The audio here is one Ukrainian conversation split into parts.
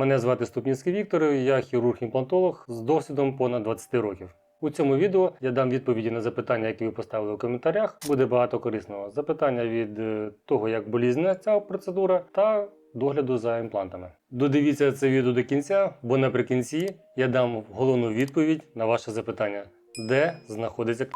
Мене звати Ступніцький Віктор, я хірург-імплантолог з досвідом понад 20 років. У цьому відео я дам відповіді на запитання, які ви поставили у коментарях. Буде багато корисного. Запитання від е, того, як болізна ця процедура, та догляду за імплантами. Додивіться це відео до кінця, бо наприкінці я дам головну відповідь на ваше запитання: де знаходиться к***?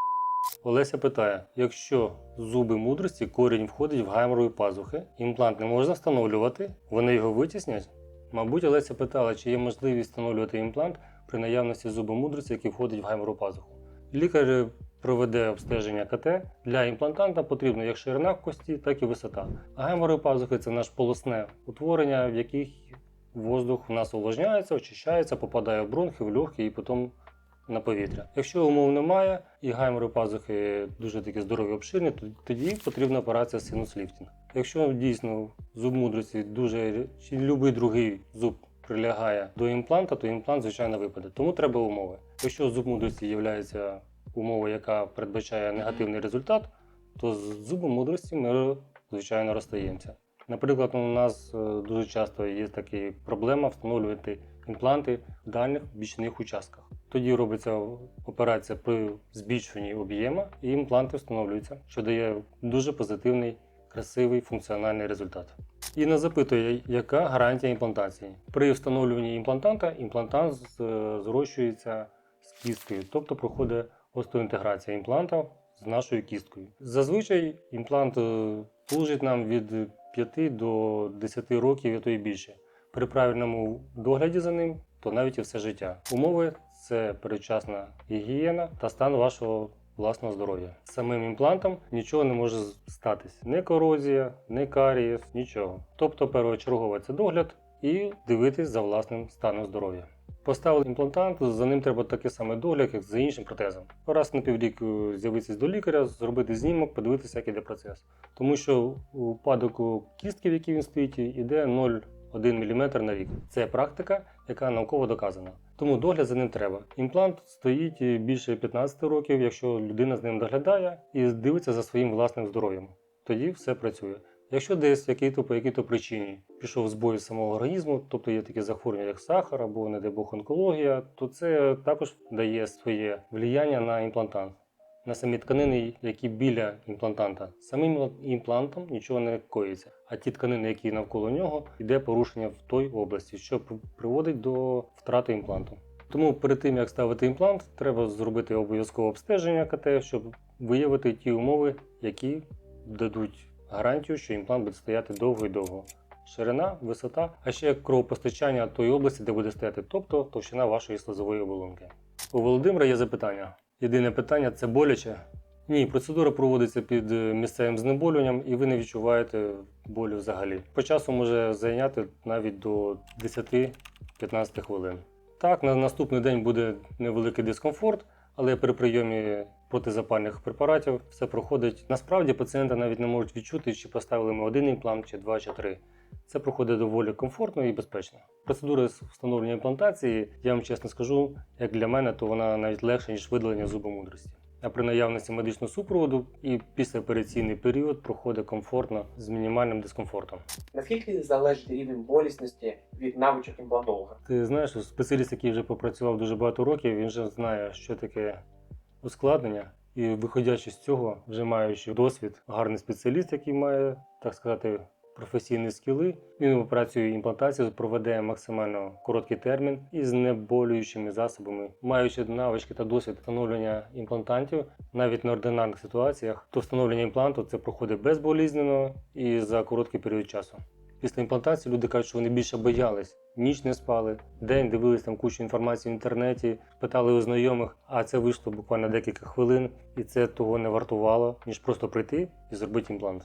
Олеся питає: якщо зуби мудрості корінь входить в гайморові пазухи, імплант не можна встановлювати, вони його витіснять? Мабуть, Олеся питала, чи є можливість встановлювати імплант при наявності зубомудриці, який входить в гайморову пазуху. Лікар проведе обстеження КТ. Для імплантанта потрібно як ширина кості, так і висота. А гайморові пазухи це наш полосне утворення, в яких воздух в нас увлажняється, очищається, попадає в бронхи, в легкі і потім на повітря. Якщо умов немає і гайморові пазухи дуже такі здорові обширні, то тоді потрібна операція синус-ліфтінг. Якщо дійсно зуб мудрості дуже чи будь-який другий зуб прилягає до імпланта, то імплант звичайно випаде. Тому треба умови. Якщо зуб мудрості є умовою, яка передбачає негативний результат, то з зубом мудрості ми звичайно розстаємося. Наприклад, у нас е, дуже часто є така проблема встановлювати імпланти в дальніх бічних участках. Тоді робиться операція при збільшенні об'єму і імпланти встановлюються, що дає дуже позитивний, красивий функціональний результат. Інна запитує, яка гарантія імплантації. При встановлюванні імплантанта імплантант е, зрощується з кісткою, тобто проходить остеоінтеграція імпланта з нашою кісткою. Зазвичай імплант е, служить нам від 5 до 10 років, а то і більше. При правильному догляді за ним, то навіть і все життя. Умови це передчасна гігієна та стан вашого власного здоров'я. Самим імплантом нічого не може статись: не корозія, не карієс, нічого. Тобто, першочергово це догляд і дивитись за власним станом здоров'я. Поставили імплантант, за ним треба такий самий догляд, як за іншим протезом. Раз на піврік е, з'явитися до лікаря, зробити знімок, подивитися, як іде процес. Тому що у кістки, в якій він стоїть, іде 0,1 мм на рік. Це практика, яка науково доказана. Тому догляд за ним треба. Імплант стоїть більше 15 років, якщо людина з ним доглядає і дивиться за своїм власним здоров'ям. Тоді все працює. Якщо десь який-то по якій-то причині пішов збой самого організму, тобто є такі захворювання, як сахар або, не дай Бог, онкологія, то це також дає своє влияння на імплантант, на самі тканини, які біля імплантанта. Самим імплантом нічого не коїться, а ті тканини, які навколо нього, йде порушення в той області, що приводить до втрати імпланту. Тому перед тим як ставити імплант, треба зробити обов'язкове обстеження КТ, щоб виявити ті умови, які дадуть гарантію, що імплант буде стояти довго і довго. Ширина, висота, а ще кровопостачання тої області, де буде стояти, тобто товщина вашої слизової оболонки. У Володимира є запитання. Єдине питання це боляче. Ні, процедура проводиться під е, місцевим знеболюванням і ви не відчуваєте болю взагалі. По часу може зайняти навіть до 10-15 хвилин. Так, на наступний день буде невеликий дискомфорт, але при прийомі протизапальних препаратів все проходить. Насправді пацієнти навіть не можуть відчути, чи поставили ми один імплант, чи два, чи три. Це проходить доволі комфортно і безпечно. Процедура з встановлення імплантації, я вам чесно скажу, як для мене, то вона навіть легша, ніж видалення зуба мудрості. А при наявності медичного супроводу і післяопераційний період проходить комфортно з мінімальним дискомфортом. Наскільки залежить рівень болісності від навичок імплантолога? Ти знаєш, спеціаліст, який вже попрацював дуже багато років, він вже знає, що таке ускладнення. І виходячи з цього, вже маючи досвід, гарний спеціаліст, який має, так сказати, професійні скіли, він операцію імплантації проведе максимально короткий термін із знеболюючими засобами, маючи навички та досвід встановлення імплантантів, навіть на ординарних ситуаціях, то встановлення імпланту це проходить безболізненно і за короткий період часу. Після імплантації люди кажуть, що вони більше боялись, ніч не спали, день дивились там кучу інформації в інтернеті, питали у знайомих, а це вийшло буквально декілька хвилин, і це того не вартувало, ніж просто прийти і зробити імплант.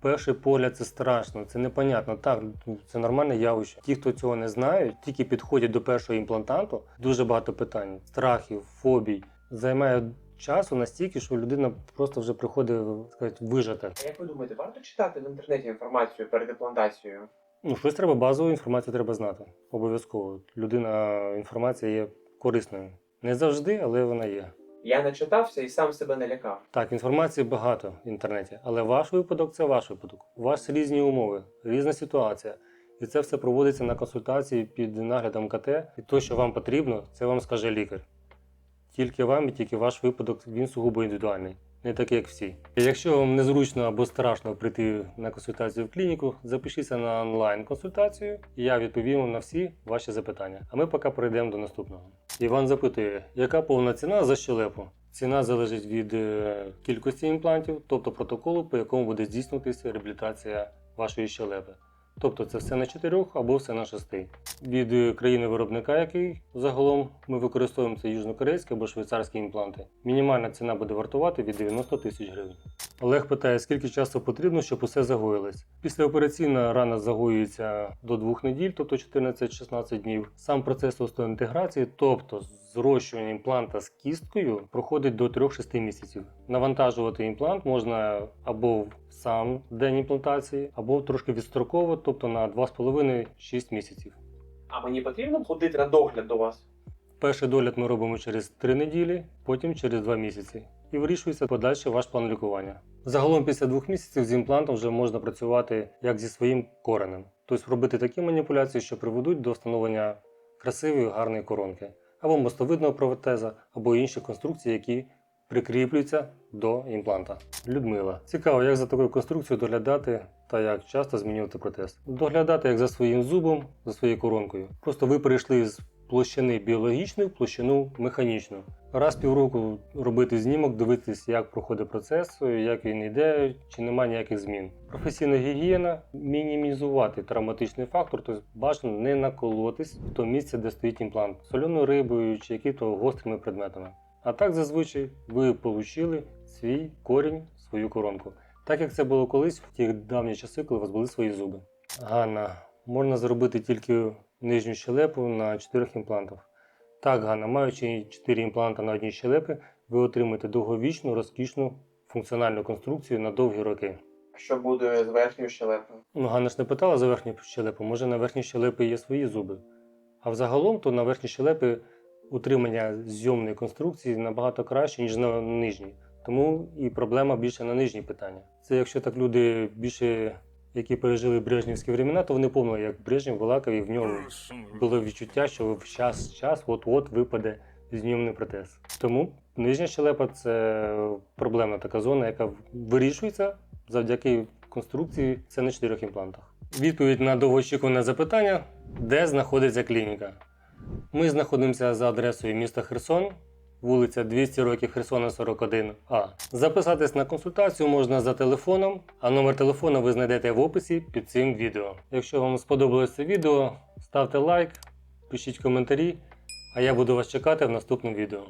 Перший погляд це страшно, це непонятно. Так, це нормальне явище. Ті, хто цього не знають, тільки підходять до першого імплантанту, дуже багато питань, страхів, фобій. Займає часу настільки, що людина просто вже приходить сказати, вижата. А як ви думаєте, варто читати в інтернеті інформацію перед імплантацією? Ну, щось треба базову інформацію треба знати. Обов'язково. Людина інформація є корисною. Не завжди, але вона є. Я не читався і сам себе налякав. Так, інформації багато в інтернеті, але ваш випадок це ваш випадок. У вас різні умови, різна ситуація. І це все проводиться на консультації під наглядом КТ. І те, що вам потрібно, це вам скаже лікар. Тільки вам і тільки ваш випадок він сугубо індивідуальний, не такий, як всі. Якщо вам незручно або страшно прийти на консультацію в клініку, запишіться на онлайн-консультацію, і я відповім на всі ваші запитання. А ми поки перейдемо до наступного. Іван запитує, яка повна ціна за щелепу? Ціна залежить від е, кількості імплантів, тобто протоколу, по якому буде здійснюватися реабілітація вашої щелепи. Тобто це все на 4 або все на 6. Від е, країни-виробника, який загалом ми використовуємо це южнокорейські або швейцарські імпланти. Мінімальна ціна буде вартувати від 90 тисяч гривень. Олег питає, скільки часу потрібно, щоб усе загоїлось. Післяопераційна рана загоюється до 2 неділь, тобто 14-16 днів. Сам процес остеоінтеграції, тобто зрощування імпланта з кісткою, проходить до 3-6 місяців. Навантажувати імплант можна або в сам день імплантації, або трошки відстроково, тобто на 2,5-6 місяців. А мені потрібно ходити на догляд до вас? Перший догляд ми робимо через 3 неділі, потім через 2 місяці. І вирішується подальший ваш план лікування. Загалом після двох місяців з імплантом вже можна працювати як зі своїм коренем, тобто робити такі маніпуляції, що приведуть до встановлення красивої гарної коронки, або мостовидного протеза, або інші конструкції, які прикріплюються до імпланта. Людмила, цікаво, як за такою конструкцією доглядати та як часто змінювати протез. Доглядати як за своїм зубом, за своєю коронкою. Просто ви перейшли з площини біологічної в площину механічну. Раз півроку робити знімок, дивитись, як проходить процес, як він йде, чи немає ніяких змін. Професійна гігієна мінімізувати травматичний фактор, тобто бажано не наколотись в то місце, де стоїть імплант, соленою рибою чи які-то гострими предметами. А так зазвичай ви отримали свій корінь, свою коронку. Так як це було колись в ті давні часи, коли у вас були свої зуби. Ганна, можна зробити тільки нижню щелепу на 4 імплантах. Так, Ганна, маючи 4 імпланти на одній щелепі, ви отримаєте довговічну, розкішну функціональну конструкцію на довгі роки. Що буде з верхньою щелепою? Ну, Ганна ж не питала за верхню щелепу, може на верхній щелепі є свої зуби. А взагалом, то на верхній щелепі утримання зйомної конструкції набагато краще, ніж на нижній. Тому і проблема більше на нижній питання. Це якщо так люди більше, які пережили брежнівські времена, то вони помнили, як Брежнєв балакав, і в нього було відчуття, що в час час от-от випаде знімний протез. Тому нижня щелепа це проблемна така зона, яка вирішується завдяки конструкції це на чотирьох імплантах. Відповідь на довгоочікуване запитання: де знаходиться клініка? Ми знаходимося за адресою міста Херсон, вулиця 200 років Херсона 41А. Записатись на консультацію можна за телефоном, а номер телефону ви знайдете в описі під цим відео. Якщо вам сподобалось це відео, ставте лайк, пишіть коментарі, а я буду вас чекати в наступному відео.